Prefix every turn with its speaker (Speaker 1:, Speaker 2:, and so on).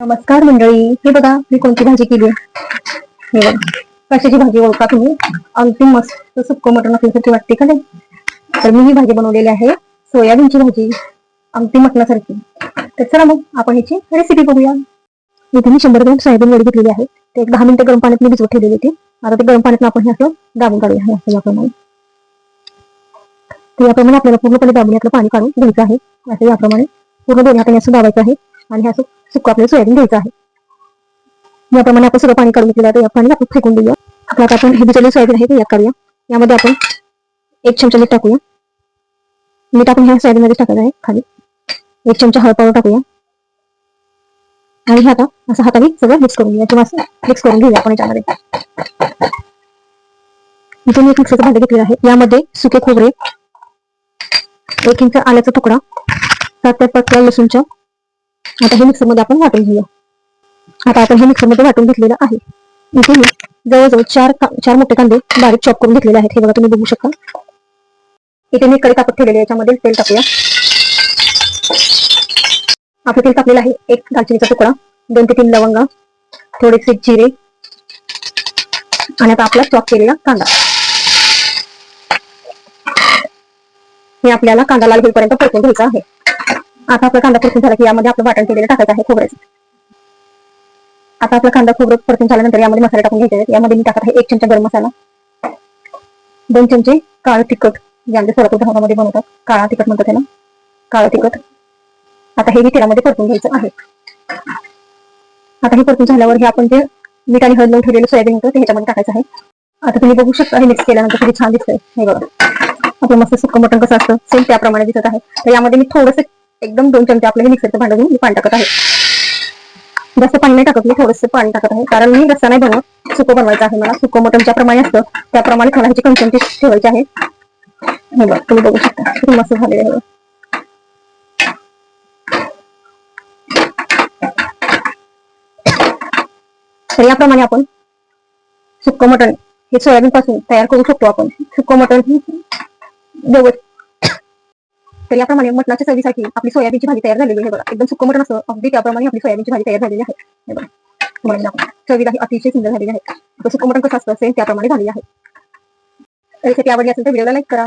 Speaker 1: नमस्कार मंडळी. हे बघा मी कोणती भाजी केली हे बघा. कशाची भाजी ओळखा तुम्ही? अंतिम मस्त सुक्क मटण असल्यासारखी वाटते का नाही? तर मी ही भाजी बनवलेली आहे सोयाबीनची भाजी. अंतिम मटणासारखी. तर चला मग आपण ह्याची रेसिपी बघूया. इथे मी शंभर ग्रॅम सोयाबीन वडी घेतलेली आहे. ते एक दहा मिनिटं गरम पाण्यात मी भिजवत ठेवलेली होती. आता ते गरम पाण्यात आपण हे असं दाबून काढूया. हे असं याप्रमाणे तर याप्रमाणे आपल्याला पूर्णपणे दाबून यातलं पाणी काढून घ्यायचं आहे. असं याप्रमाणे पूर्ण दोन्ही हाताने असं दाबायचं आहे. आणि हे असं सुकं आपल्याला सोयाबीन घ्यायचं आहे. याप्रमाणे आपण सगळं पाणी काढून घेतलेलं आहे. या पाणी आपण फेकून देऊया. आपलं आता आपण हे बिचले सोयाबीन आहे ते यात काढूया. यामध्ये आपण एक चमचा मीठ टाकूया. मीठ आपण ह्या सोयाबीनमध्ये टाकायचं आहे खाली. एक चमचा हळद पावडर टाकूया. आणि हे आता असं हाताने सगळं मिक्स करून घेऊया किंवा असं मिक्स करून घेऊया आपण याच्यामध्ये. इथे मी एक मिक्सरचं भांडे घेतलेलं आहे. यामध्ये सुके खोबरे एक इंच आल्याचा तुकडा सात ते पाच लसूणच्या आता हे मिक्सरमध्ये आपण वाटून घेऊया. आता आपण हे मिक्सरमध्ये वाटून घेतलेलं आहे. इथे मी जवळजवळ चार चार मोठे कांदे बारीक चॉप करून घेतलेले आहेत. हे बघा तुम्ही बघू शकता. इथे मी कडे तापत ठेवलेले याच्यामध्ये तेल टाकूया. आपलं तेल टाकलेलं आहे एक दालचिनीचा तुकडा दोन ते तीन लवंगा थोडेसे जिरे आणि आता आपला चॉप केलेला कांदा. हे आपल्याला कांदा लाल होईपर्यंत परतून घ्यायचा आहे. आता आपला कांदा परतून झाला की यामध्ये आपलं वाटण केलेलं टाकायचं आहे खोबऱ्याचं आता आपला कांदा खोबरं परतून झाल्यानंतर यामध्ये मसाले टाकून घ्यायचे आहेत. यामध्ये मी टाकत आहे एक चमचा गरम मसाला. दोन चमचे काळं तिखट जे आमच्या सोलापूर भागामध्ये बनवतात. काळा तिखट म्हणतात त्याला. काळं तिखट. आता हे मी तेलामध्ये परतून घ्यायचं आहे. आता हे परतून झाल्यावर हे आपण जे मीठ आणि हळद लावून ठेवलेलं सोयाबीन होतं ते ह्याच्यामध्ये टाकायचं आहे. आता तुम्ही बघू शकता हे मिक्स केल्यानंतर किती छान दिसतंय. हे बघा. आपलं मस्त सुक्क मटण कसं असतं सेम त्याप्रमाणे दिसत आहे. तर यामध्ये मी थोडंसं एकदम दोन चमचे आपलं हे मिक्सरचं भांडं घेऊन मी पाणी टाकत आहे. जास्त पाणी नाही टाकत मी थोडंसं पाणी टाकत आहे. कारण मी रस्सा नाही बनवत सुकं बनवायचं आहे मला. सुकं मटन ज्याप्रमाणे असतं त्याप्रमाणे थोडा ह्याची कन्सिस्टन्सी ठेवायची आहे. हे बघ तुम्ही बघू शकता. किती मस्त झाले आहे तर याप्रमाणे आपण सुक्क मटण हे सोयाबीन पासून तयार करू शकतो आपण. सुक्क मटण व्यवस्थित तर याप्रमाणे मटणाच्या चवीसाठी आपली सोयाबीनची भाजी तयार झालेली आहे. बघा एकदम सुक्क मटण असं अगदी त्याप्रमाणे आपली सोयाबीनची भाजी तयार झालेली आहे. हे बघा तुम्हाला चवीला ही अतिशय सुंदर झालेली आहे. सुक्क मटण कसं असतं सेम त्याप्रमाणे झालेली आहे. रेसिपी आवडली असेल तर व्हिडिओला लाईक करा.